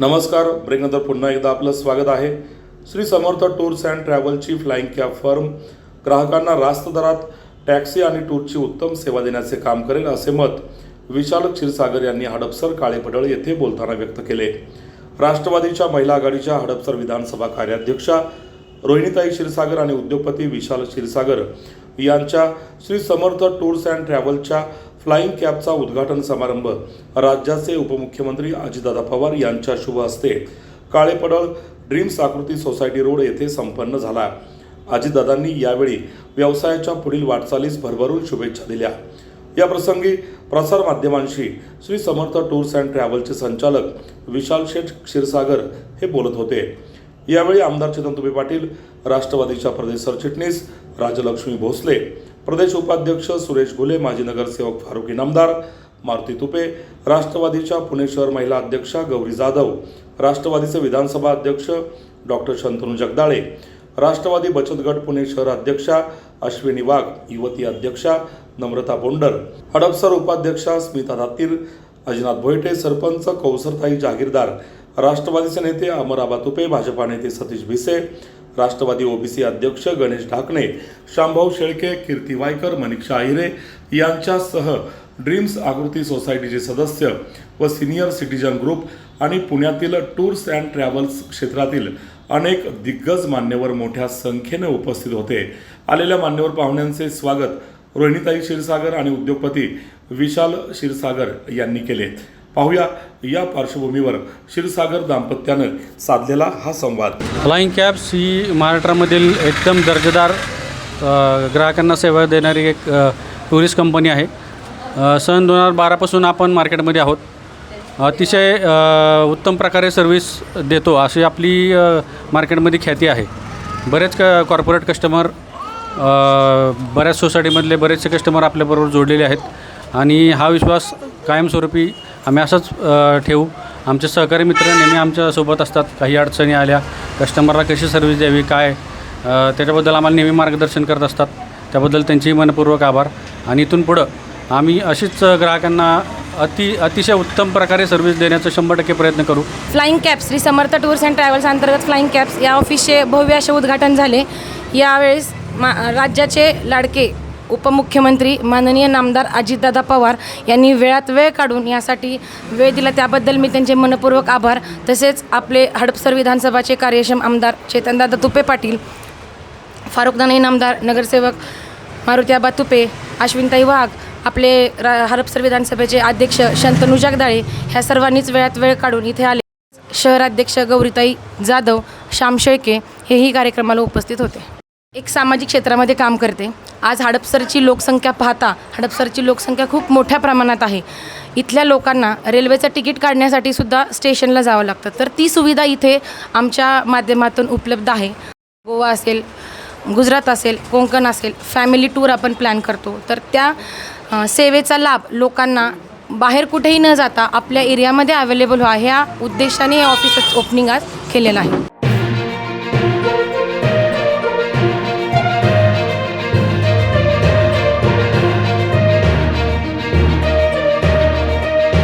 नमस्कार. ब्रेकनंतर पुन्हा एकदा आपलं स्वागत आहे. श्री समर्थ टूर्स अँड ट्रॅव्हलची फ्लाईंग कॅब फर्म ग्राहकांना रास्त दरात टॅक्सी आणि टूरची उत्तम सेवा देण्याचे काम करेल असे मत विशाल क्षीरसागर यांनी हडपसर काळेपडळ येथे बोलताना व्यक्त केले. राष्ट्रवादीच्या महिला आघाडीच्या हडपसर विधानसभा कार्याध्यक्षा रोहिणीताई क्षीरसागर आणि उद्योगपती विशाल क्षीरसागर यांच्या श्री समर्थ टूर्स अँड ट्रॅव्हलच्या फ्लाइंग कॅबचा उद्घाटन समारंभ राज्याचे उपमुख्यमंत्री अजितदादा पवार यांच्या शुभ हस्ते Kalepadal dreams Akruti society road येथे संपन्न झाला. अजितदादांनी यावेळी व्यवसायाच्या पुढील वाटचालीस भरभरून शुभेच्छा दिल्या. या प्रसंगी प्रसारमाध्यमांशी श्री समर्थ टूर्स अँड ट्रॅव्हलचे संचालक विशाल शेठ क्षीरसागर हे बोलत होते. यावेळी आमदार चेतन तुपे पाटील राष्ट्रवादीच्या प्रदेश सरचिटणीस राजलक्ष्मी भोसले प्रदेश उपाध्यक्ष सुरेश घुले माजी नगरसेवक फारुक इनामदार मारुती तुपे राष्ट्रवादीच्या पुणे शहर महिला अध्यक्षा गौरी जाधव राष्ट्रवादीचे विधानसभा अध्यक्ष डॉक्टर शंतनू जगदाळे राष्ट्रवादी बचत गट पुणे शहर अध्यक्षा अश्विनी वाघ युवती अध्यक्षा नम्रता बोंडर हडपसर उपाध्यक्षा स्मिता दातीर अजिनाथ भोयटे सरपंच कौसरताई जागीरदार राष्ट्रवादीचे नेते अमराबा तुपे भाजपा नेते सतीश भिसे राष्ट्रवादी ओबीसी अध्यक्ष गणेश ढाकणे शांभाऊ शेळके कीर्ती वायकर मनीषा आहिरे यांच्यासह ड्रीम्स आकृती सोसायटीचे सदस्य व सिनियर सिटीजन ग्रुप आणि पुण्यातील टूर्स अँड ट्रॅव्हल्स क्षेत्रातील अनेक दिग्गज मान्यवर मोठ्या संख्येने उपस्थित होते. आलेल्या मान्यवर पाहुण्यांचे स्वागत रोहिणीताई क्षीरसागर आणि उद्योगपती विशाल क्षीरसागर यांनी केले. पाहूया या पार्श्वभूमीवर क्षीरसागर दाम्पत्यानं साधलेला हा संवाद. फ्लाईंग कॅब्स ही महाराष्ट्रामधील एकदम दर्जेदार ग्राहकांना सेवा देणारी एक टुरिस्ट कंपनी आहे. सन दोन हजार बारापासून आपण मार्केटमध्ये आहोत. अतिशय उत्तम प्रकारे सर्व्हिस देतो अशी आपली मार्केटमध्ये ख्याती आहे. बरेच क कॉर्पोरेट कस्टमर बऱ्याच सोसायटीमधले बरेचसे कस्टमर आपल्याबरोबर जोडलेले आहेत. आणि हा विश्वास कायमस्वरूपी आम्ही असंच ठेवू. आमचे सहकारी मित्र नेहमी आमच्यासोबत असतात. काही अडचणी आल्या कस्टमरला कशी सर्व्हिस द्यावी काय? त्याच्याबद्दल आम्हाला नेहमी मार्गदर्शन करत असतात. त्याबद्दल त्यांचेही मनपूर्वक आभार. आणि इथून पुढं आम्ही अशीच ग्राहकांना अति अतिशय उत्तम प्रकारे सर्व्हिस देण्याचा शंभर टक्के प्रयत्न करू. Flying cabs Shri Samarth tours and travels अंतर्गत फ्लाइंग कॅब्स या ऑफिसचे भव्य असे उद्घाटन झाले. यावेळेस मा राज्याचे लाडके उपमुख्यमंत्री माननीय नामदार अजितदादा पवार यांनी वेळात वेळ काढून यासाठी वेळ दिला. त्याबद्दल मी त्यांचे मनपूर्वक आभार. तसेच आपले हडपसर विधानसभाचे कार्यक्षम आमदार चेतनदादा तुपे पाटील फारुकदानाई नामदार नगरसेवक मारुत्याबा तुपे अश्विनताई वाघ आपले रा हडपसर विधानसभेचे अध्यक्ष शंतनू जगदाळे ह्या सर्वांनीच वेळात वेळ काढून इथे आले. शहराध्यक्ष गौरीताई जाधव श्याम शेळके हेही कार्यक्रमाला उपस्थित होते. एक सामाजिक क्षेत्रामध्ये काम करते. आज हडपसरची लोकसंख्या पाहता हडपसरची लोकसंख्या खूप मोठ्या प्रमाणात आहे. इथल्या लोकांना रेल्वेचं तिकीट काढण्यासाठी सुद्धा स्टेशनला जावं लागतं. तर ती सुविधा इथे आमच्या माध्यमातून उपलब्ध आहे. गोवा असेल गुजरात असेल कोंकण असेल फॅमिली टूर आपण प्लॅन करतो. तर त्या सेवेचा लाभ लोकांना बाहेर कुठेही न जाता आपल्या एरियामध्ये अवेलेबल व्हा. ह्या उद्देशाने हे ऑफिस ओपनिंग आज केलेलं आहे.